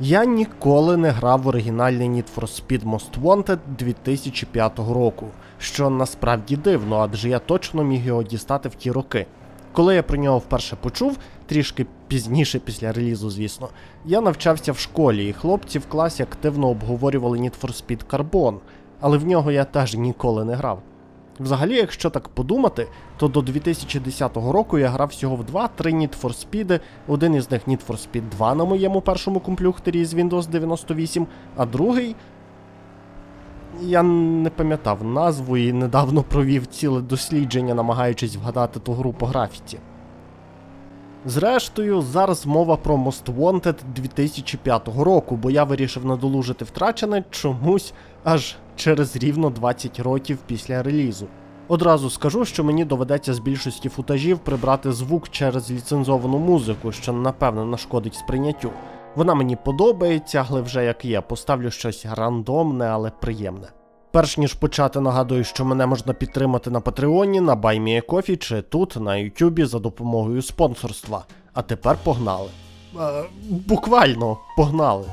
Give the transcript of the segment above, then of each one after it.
Я ніколи не грав в оригінальний Need for Speed Most Wanted 2005 року, що насправді дивно, адже я точно міг його дістати в ті роки. Коли я про нього вперше почув, трішки пізніше після релізу, звісно, я навчався в школі, і хлопці в класі активно обговорювали Need for Speed Carbon, але в нього я теж ніколи не грав. Взагалі, якщо так подумати, то до 2010 року я грав всього в 2-3 Need for Speed, один із них Need for Speed 2 на моєму першому комплюхтері з Windows 98, а другий. Я не пам'ятав назву і недавно провів ціле дослідження, намагаючись вгадати ту гру по графіці. Зрештою, зараз мова про Most Wanted 2005 року, бо я вирішив надолужити втрачене чомусь аж через рівно 20 років після релізу. Одразу скажу, що мені доведеться з більшості футажів прибрати звук через ліцензовану музику, що напевно нашкодить сприйняттю. Вона мені подобається, але вже як є, поставлю щось рандомне, але приємне. Перш ніж почати, нагадую, що мене можна підтримати на Патреоні, на BuyMeACoffee чи тут, на Ютубі за допомогою спонсорства. А тепер погнали. Е, буквально погнали.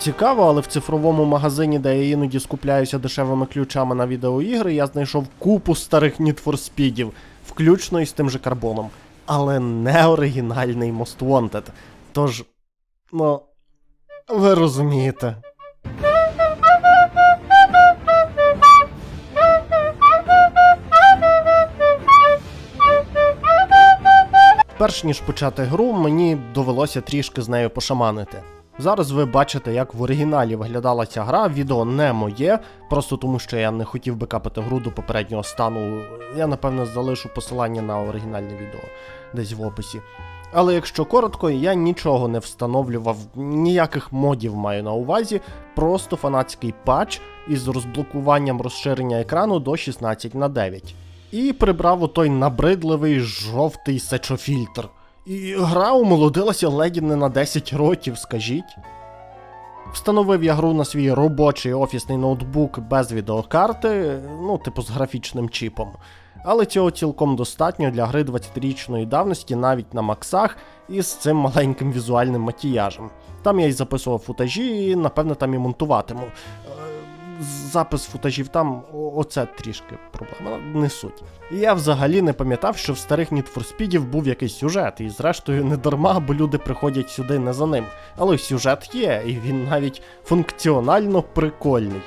Цікаво, але в цифровому магазині, де я іноді скупляюся дешевими ключами на відеоігри, я знайшов купу старих Need for Speedів, включно із тим же карбоном. Але не оригінальний Most Wanted. Тож, ну, ви розумієте. Перш ніж почати гру, мені довелося трішки з нею пошаманити. Зараз ви бачите, як в оригіналі виглядала ця гра. Відео не моє, просто тому що я не хотів би капати гру до попереднього стану. Я напевно залишу посилання на оригінальне відео десь в описі. Але якщо коротко, я нічого не встановлював, ніяких модів маю на увазі, просто фанатський патч із розблокуванням розширення екрану до 16 на 9. І прибрав отой набридливий жовтий сечофільтр. І гра умолодилася леді не на 10 років, скажіть. Встановив я гру на свій робочий офісний ноутбук без відеокарти, ну, типу з графічним чіпом. Але цього цілком достатньо для гри 20-річної давності навіть на максах і з цим маленьким візуальним макіяжем. Там я й записував футажі, і напевне там і монтуватиму. Запис футажів там, оце трішки проблема, не суть. І я взагалі не пам'ятав, що в старих Need for Speed був якийсь сюжет, і зрештою не дарма, бо люди приходять сюди не за ним. Але сюжет є, і він навіть функціонально прикольний.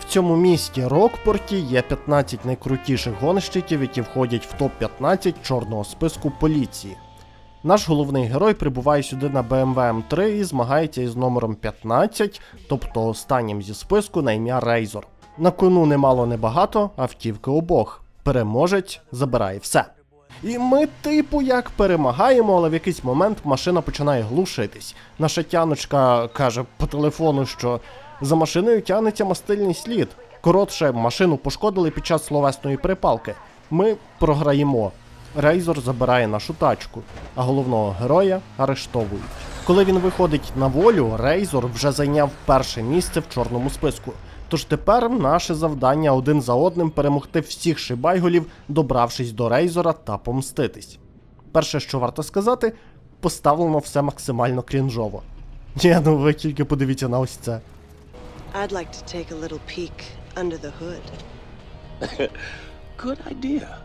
В цьому місті Рокпорті є 15 найкрутіших гонщиків, які входять в топ-15 чорного списку поліції. Наш головний герой прибуває сюди на BMW M3 і змагається із номером 15, тобто останнім зі списку на ім'я Рейзор. На кону немало небагато, автівки обох. Переможець забирає все. І ми, типу, як перемагаємо, але в якийсь момент машина починає глушитись. Наша тяночка каже по телефону, що за машиною тягнеться мастильний слід. Коротше, машину пошкодили під час словесної перепалки. Ми програємо. Рейзор забирає нашу тачку, а головного героя арештовують. Коли він виходить на волю, Рейзор вже зайняв перше місце в чорному списку. Тож тепер наше завдання один за одним перемогти всіх шибайголів, добравшись до Рейзора та помститись. Перше, що варто сказати, поставлено все максимально крінжово. Ні, ну ви тільки подивіться на ось це. I'd like to take a little peek under the hood. Good idea.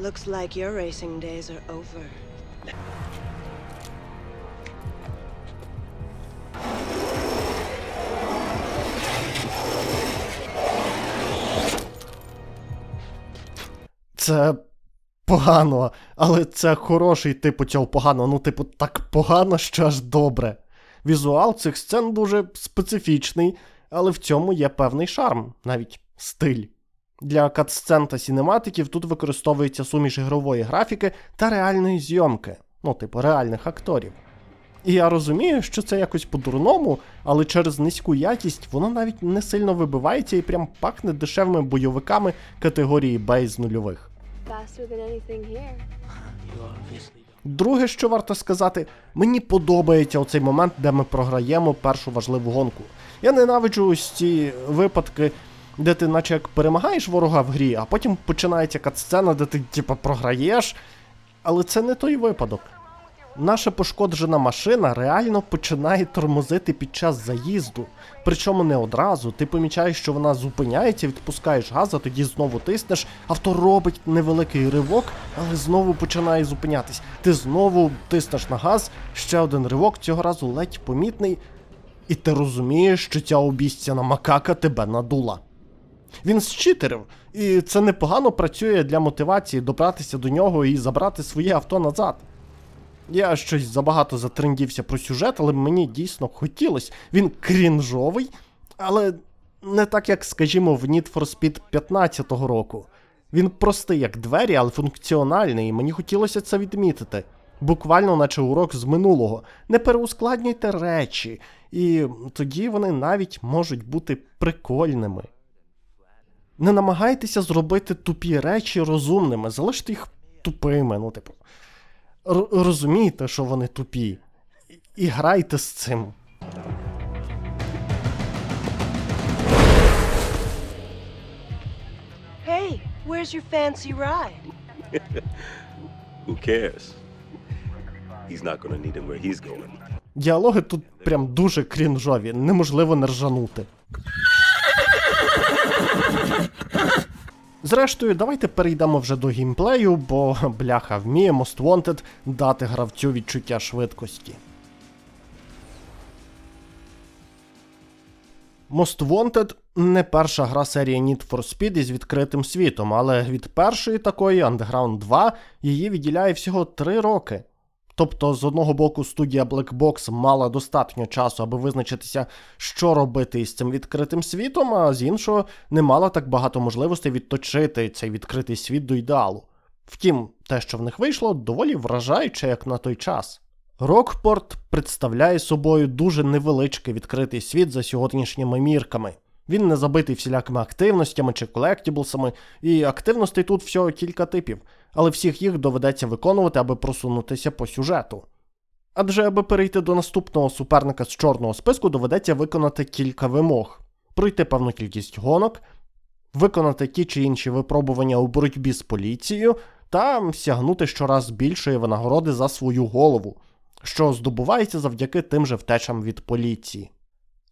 Looks like your racing days are over. Це погано, але це хороший типу цього погано. Ну, типу, так погано, що аж добре. Візуал цих сцен дуже специфічний, але в цьому є певний шарм, навіть стиль. Для катсцен та сінематиків тут використовується суміш ігрової графіки та реальної зйомки, ну, типу, реальних акторів. І я розумію, що це якось по-дурному, але через низьку якість воно навіть не сильно вибивається і прям пахне дешевими бойовиками категорії Б з нульових. Друге, що варто сказати, мені подобається оцей момент, де ми програємо першу важливу гонку. Я ненавиджу ось ці випадки, де ти наче як перемагаєш ворога в грі, а потім починається катсцена, де ти типа програєш. Але це не той випадок. Наша пошкоджена машина реально починає тормозити під час заїзду. Причому не одразу. Ти помічаєш, що вона зупиняється, відпускаєш газ, а тоді знову тиснеш. Авто робить невеликий ривок, але знову починає зупинятись. Ти знову тиснеш на газ, ще один ривок, цього разу ледь помітний. І ти розумієш, що ця обіцяна макака тебе надула. Він зчитерив, і це непогано працює для мотивації добратися до нього і забрати своє авто назад. Я щось забагато затрендівся про сюжет, але мені дійсно хотілося. Він крінжовий, але не так, як, скажімо, в Need for Speed 15-го року. Він простий як двері, але функціональний, і мені хотілося це відмітити. Буквально, наче урок з минулого. Не переускладнюйте речі, і тоді вони навіть можуть бути прикольними. Не намагайтеся зробити тупі речі розумними, залиште їх тупими, ну, типу. Розумійте, що вони тупі. І- І грайте з цим. Hey, where's your fancy ride? Who cares? He's not gonna need him where he's going. Діалоги тут прям дуже крінжові, неможливо не ржанути. Зрештою, давайте перейдемо вже до геймплею, бо бляха вміє Most Wanted дати гравцю відчуття швидкості. Most Wanted не перша гра серії Need for Speed із відкритим світом, але від першої такої Underground 2 її відділяє всього 3 роки. Тобто, з одного боку, студія Black Box мала достатньо часу, аби визначитися, що робити із цим відкритим світом, а з іншого не мала так багато можливостей відточити цей відкритий світ до ідеалу. Втім, те, що в них вийшло, доволі вражаюче, як на той час. Рокпорт представляє собою дуже невеличкий відкритий світ за сьогоднішніми мірками. Він не забитий всілякими активностями чи колектіблсами, і активностей тут всього кілька типів, але всіх їх доведеться виконувати, аби просунутися по сюжету. Адже аби перейти до наступного суперника з чорного списку, доведеться виконати кілька вимог: пройти певну кількість гонок, виконати ті чи інші випробування у боротьбі з поліцією та сягнути щораз більшої винагороди за свою голову, що здобувається завдяки тим же втечам від поліції.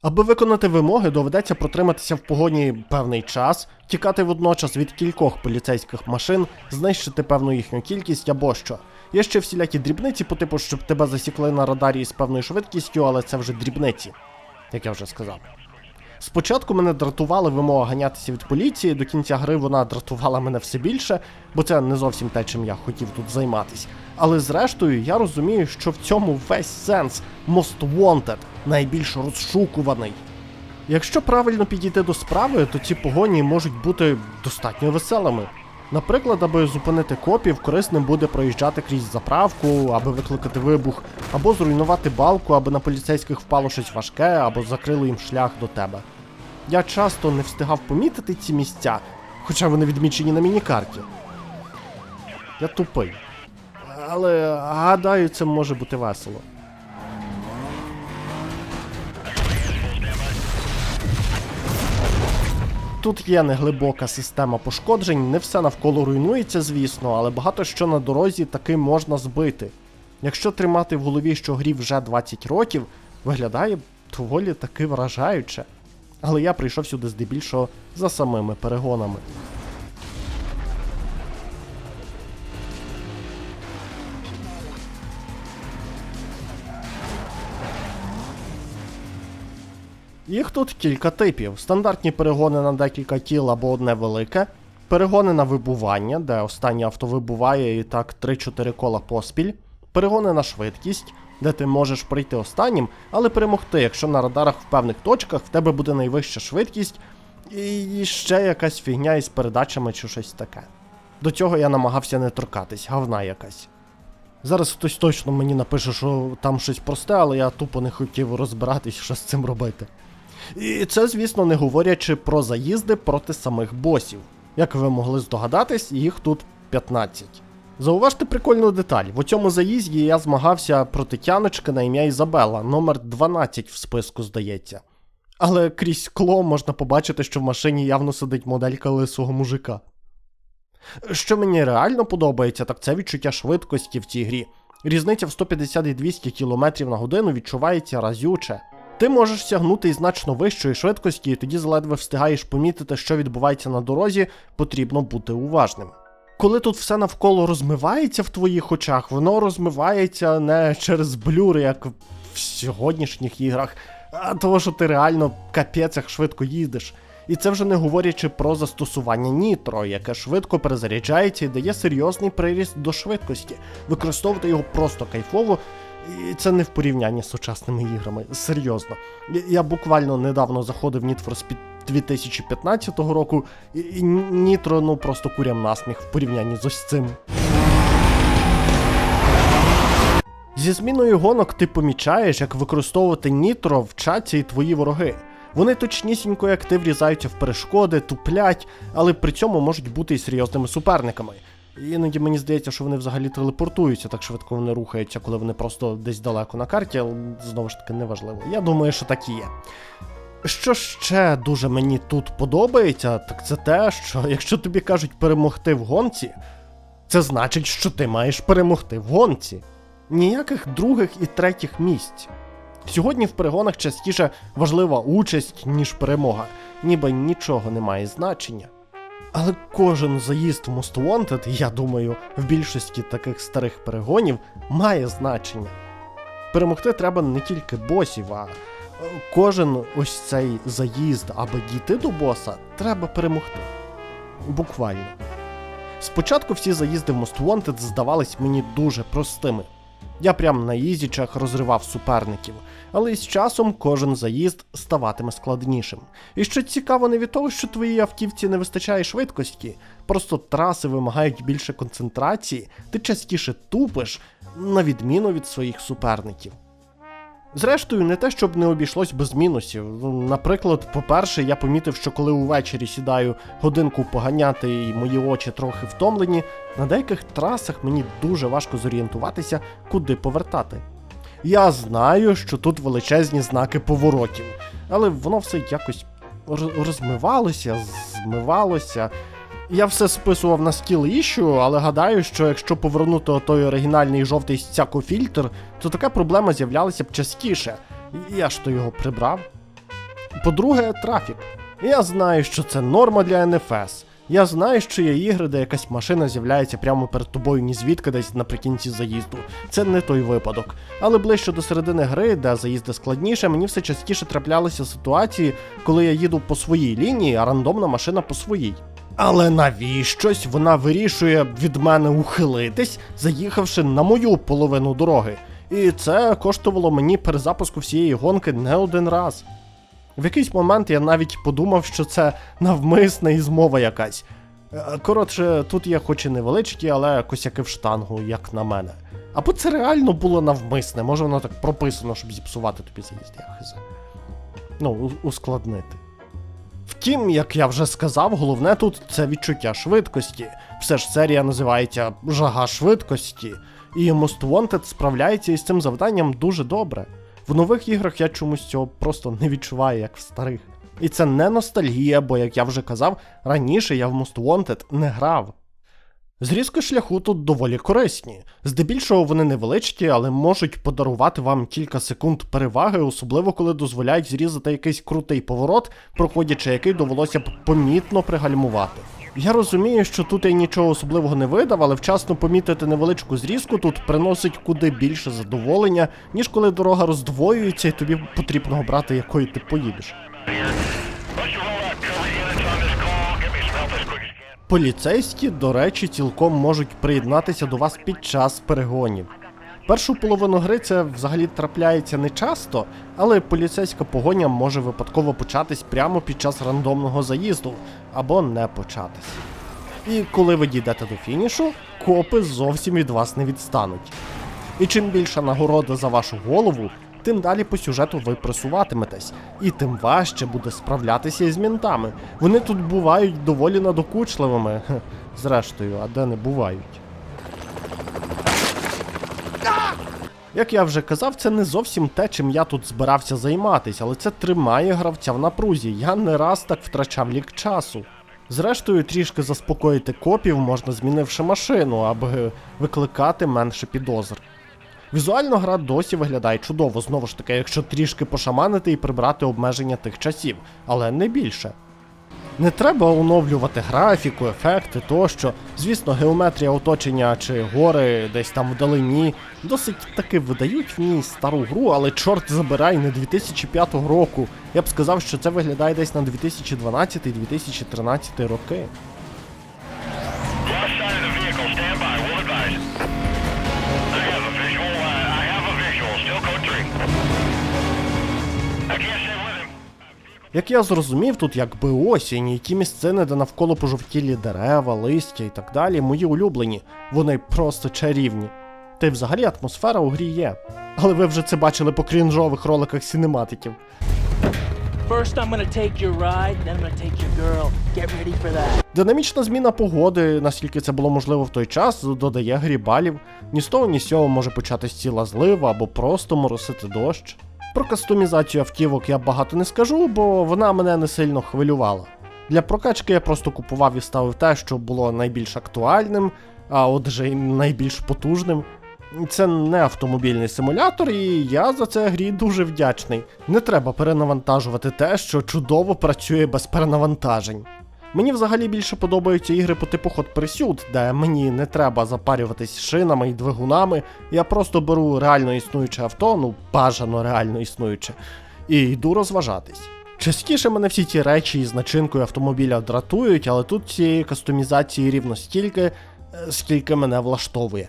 Аби виконати вимоги, доведеться протриматися в погоні певний час, тікати водночас від кількох поліцейських машин, знищити певну їхню кількість або що. Є ще всілякі дрібниці, по типу, щоб тебе засікли на радарі з певною швидкістю, але це вже дрібниці, як я вже сказав. Спочатку мене дратували вимога ганятися від поліції, до кінця гри вона дратувала мене все більше, бо це не зовсім те, чим я хотів тут займатися. Але зрештою я розумію, що в цьому весь сенс Most Wanted найбільш розшукуваний. Якщо правильно підійти до справи, то ці погоні можуть бути достатньо веселими. Наприклад, аби зупинити копів, корисним буде проїжджати крізь заправку, аби викликати вибух, або зруйнувати балку, аби на поліцейських впало щось важке, або закрило їм шлях до тебе. Я часто не встигав помітити ці місця, хоча вони відмічені на мінікарті. Я тупий. Але гадаю, це може бути весело. Тут є неглибока система пошкоджень, не все навколо руйнується, звісно, але багато що на дорозі таки можна збити. Якщо тримати в голові, що грі вже 20 років, виглядає доволі таки вражаюче. Але я прийшов сюди здебільшого за самими перегонами. Їх тут кілька типів: стандартні перегони на декілька кіл або одне велике, перегони на вибування, де останнє авто вибуває і так 3-4 кола поспіль, перегони на швидкість, де ти можеш прийти останнім, але перемогти, якщо на радарах в певних точках в тебе буде найвища швидкість, і ще якась фігня із передачами чи щось таке. До цього я намагався не торкатись, говна якась. Зараз хтось точно мені напише, що там щось просте, але я тупо не хотів розбиратись, що з цим робити. І це, звісно, не говорячи про заїзди проти самих босів. Як ви могли здогадатись, їх тут 15. Зауважте прикольну деталь. В цьому заїзді я змагався проти тяночки на ім'я Ізабела, номер 12 в списку, здається. Але крізь скло можна побачити, що в машині явно сидить моделька лисого мужика. Що мені реально подобається, так це відчуття швидкості в цій грі. Різниця в 150 і 200 км на годину відчувається разюче. Ти можеш сягнути і значно вищої швидкості, і тоді заледве встигаєш помітити, що відбувається на дорозі, потрібно бути уважним. Коли тут все навколо розмивається в твоїх очах, воно розмивається не через блюри, як в сьогоднішніх іграх, а того, що ти реально капець швидко їдеш. І це вже не говорячи про застосування нітро, яке швидко перезаряджається і дає серйозний приріст до швидкості. Використовувати його просто кайфово, і це не в порівнянні з сучасними іграми. Серйозно. Я, буквально недавно заходив в Need for Speed 2015 року, і, нітро ну просто курям насміх в порівнянні з ось цим. Зі зміною гонок ти помічаєш, як використовувати нітро вчаться і твої вороги. Вони точнісінько, як ти врізаються в перешкоди, туплять, але при цьому можуть бути і серйозними суперниками. Іноді мені здається, що вони взагалі телепортуються, так швидко вони рухаються, коли вони просто десь далеко на карті, але знову ж таки неважливо. Я думаю, що так і є. Що ще дуже мені тут подобається, так це те, що якщо тобі кажуть перемогти в гонці, це значить, що ти маєш перемогти в гонці. Ніяких других і третіх місць. Сьогодні в перегонах частіше важлива участь, ніж перемога, ніби нічого не має значення. Але кожен заїзд в Most Wanted, я думаю, в більшості таких старих перегонів має значення. Перемогти треба не тільки босів, а е, кожен ось цей заїзд, аби дійти до боса, треба перемогти. Буквально. Спочатку всі заїзди в Most Wanted здавались мені дуже простими. Я прям на ізічах розривав суперників, але із часом кожен заїзд ставатиме складнішим. І що цікаво, не від того, що твоїй автівці не вистачає швидкості, просто траси вимагають більше концентрації, ти частіше тупиш, на відміну від своїх суперників. Зрештою, не те, щоб не обійшлось без мінусів. Ну, Наприклад, по-перше, я помітив, що коли увечері сідаю годинку поганяти і мої очі трохи втомлені, на деяких трасах мені дуже важко зорієнтуватися, куди повертати. Я знаю, що тут величезні знаки поворотів, але воно все якось роз- розмивалося, змивалося. Я все списував на скіл іщу, але гадаю, що якщо повернути той оригінальний жовтий стякофільтр, то така проблема з'являлася б частіше. Я ж то його прибрав. По-друге, трафік. Я знаю, що це норма для НФС. Я знаю, що є ігри, де якась машина з'являється прямо перед тобою ні звідки десь наприкінці заїзду. Це не той випадок. Але ближче до середини гри, де заїзди складніше, мені все частіше траплялися ситуації, коли я їду по своїй лінії, а рандомна машина по своїй. Але навіщось вона вирішує від мене ухилитись, заїхавши на мою половину дороги. І це коштувало мені перезапуску всієї гонки не один раз. В якийсь момент я навіть подумав, що це навмисна і змова якась. Е, Коротше, тут є хоч і невеличкі, але косяки в штангу, як на мене. Або це реально було навмисне, може воно так прописано, щоб зіпсувати тобі заїзд, я хз. Ну, ускладнити. Втім, як я вже сказав, головне тут це відчуття швидкості. Все ж серія називається Жага швидкості, і Most Wanted справляється із цим завданням дуже добре. В нових іграх я чомусь цього просто не відчуваю, як в старих. І це не ностальгія, бо, як я вже казав, раніше я в Most Wanted не грав. Зрізки шляху тут доволі корисні. Здебільшого вони невеличкі, але можуть подарувати вам кілька секунд переваги, особливо коли дозволяють зрізати якийсь крутий поворот, проходячи який довелося б помітно пригальмувати. Я розумію, що тут я нічого особливого не видав, але вчасно помітити невеличку зрізку тут приносить куди більше задоволення, ніж коли дорога роздвоюється і тобі потрібно обрати, якою ти поїдеш. Поліцейські, до речі, цілком можуть приєднатися до вас під час перегонів. Першу половину гри це взагалі трапляється не часто, але поліцейська погоня може випадково початись прямо під час рандомного заїзду або не початись. І коли ви дійдете до фінішу, копи зовсім від вас не відстануть. І чим більша нагорода за вашу голову, тим далі по сюжету ви просуватиметесь, і тим важче буде справлятися із мінтами. Вони тут бувають доволі надокучливими. Зрештою, а де не бувають. Як я вже казав, це не зовсім те, чим я тут збирався займатися, але це тримає гравця в напрузі. Я не раз так втрачав лік часу. Зрештою, трішки заспокоїти копів можна змінивши машину, аби викликати менше підозр. Візуально гра досі виглядає чудово, знову ж таки, якщо трішки пошаманити і прибрати обмеження тих часів, але не більше. Не треба оновлювати графіку, ефекти тощо. Звісно, геометрія оточення чи гори десь там вдалині досить таки видають в ній стару гру, але чорт забирай не 2005 року. Я б сказав, що це виглядає десь на 2012-2013 роки. Як я зрозумів, тут якби осінь, і ті місцини, де навколо пожовтілі дерева, листя і так далі, мої улюблені. Вони просто чарівні. Та й взагалі атмосфера у грі є. Але ви вже це бачили по крінжових роликах сінематиків. That. Динамічна зміна погоди, наскільки це було можливо в той час, додає грі балів. Ні з того, ні з цього може початись ціла злива або просто моросити дощ. Про кастомізацію автівок я багато не скажу, бо вона мене не сильно хвилювала. Для прокачки я просто купував і ставив те, що було найбільш актуальним, а отже й найбільш потужним. Це не автомобільний симулятор, і я за це грі дуже вдячний. Не треба перенавантажувати те, що чудово працює без перенавантажень. Мені взагалі більше подобаються ігри по типу Hot Pursuit, де мені не треба запарюватись шинами і двигунами. Я просто беру реально існуюче авто, ну бажано реально існуюче, і йду розважатись. Частіше мене всі ті речі із начинкою автомобіля дратують, але тут цієї кастомізації рівно стільки, е, скільки мене влаштовує.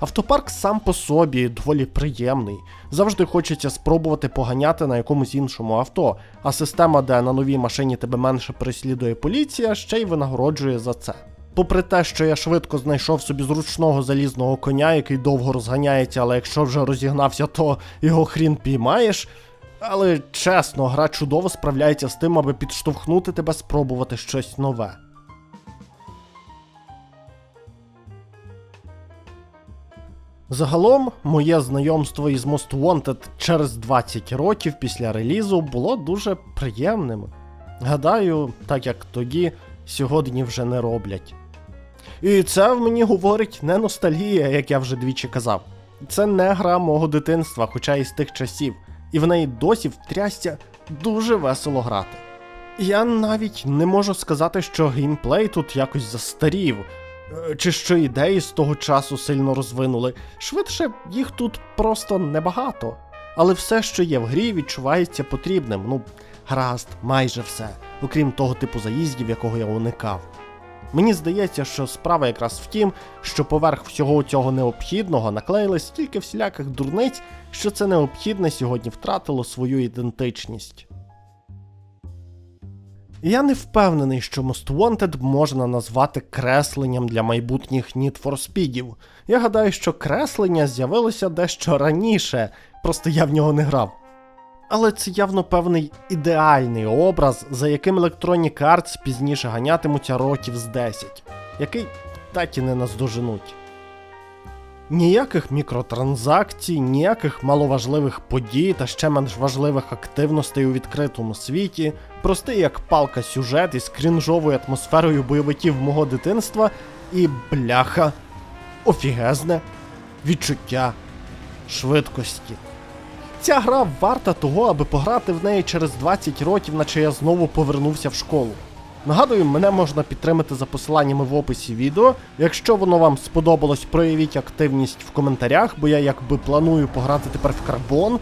Автопарк сам по собі доволі приємний. Завжди хочеться спробувати поганяти на якомусь іншому авто, а система, де на новій машині тебе менше переслідує поліція, ще й винагороджує за це. Попри те, що я швидко знайшов собі зручного залізного коня, який довго розганяється, але якщо вже розігнався, то його хрін піймаєш. Але чесно, гра чудово справляється з тим, аби підштовхнути тебе спробувати щось нове. Загалом, моє знайомство із Most Wanted через 20 років після релізу було дуже приємним. Гадаю, так як тоді, сьогодні вже не роблять. І це в мені говорить не ностальгія, як я вже двічі казав. Це не гра мого дитинства, хоча і з тих часів, і в неї досі втрясся дуже весело грати. Я навіть не можу сказати, що геймплей тут якось застарів, чи що ідеї з того часу сильно розвинули. Швидше їх тут просто небагато. Але все, що є в грі, відчувається потрібним. Ну, гаразд, майже все, окрім того типу заїздів, якого я уникав. Мені здається, що справа якраз в тім, що поверх всього цього необхідного наклеїли стільки всіляких дурниць, що це необхідне сьогодні втратило свою ідентичність. Я не впевнений, що Most Wanted можна назвати кресленням для майбутніх Need for Speedів. Я гадаю, що креслення з'явилося дещо раніше, просто я в нього не грав. Але це явно певний ідеальний образ, за яким Electronic Arts пізніше ганятимуться років з 10, який так і не наздоженуть. Ніяких мікротранзакцій, ніяких маловажливих подій та ще менш важливих активностей у відкритому світі, простий як палка сюжет із крінжовою атмосферою бойовиків мого дитинства і бляха, офігезне відчуття швидкості. Ця гра варта того, аби пограти в неї через 20 років, наче я знову повернувся в школу. Нагадую, мене можна підтримати за посиланнями в описі відео. Якщо воно вам сподобалось, проявіть активність в коментарях, бо я якби планую пограти тепер в карбон,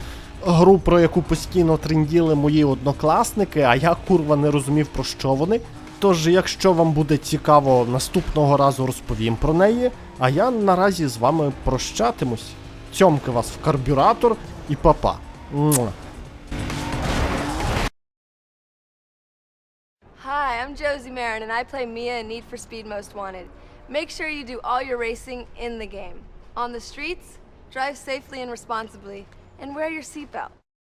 гру, про яку постійно тренділи мої однокласники, а я курва не розумів про що вони. Тож, якщо вам буде цікаво, наступного разу розповім про неї. А я наразі з вами прощатимусь. Цьомки вас в карбюратор і папа. Муа. I'm Josie Marin, and I play Mia in Need for Speed Most Wanted. Make sure you do all your racing in the game. On the streets, drive safely and responsibly, and wear your seatbelt.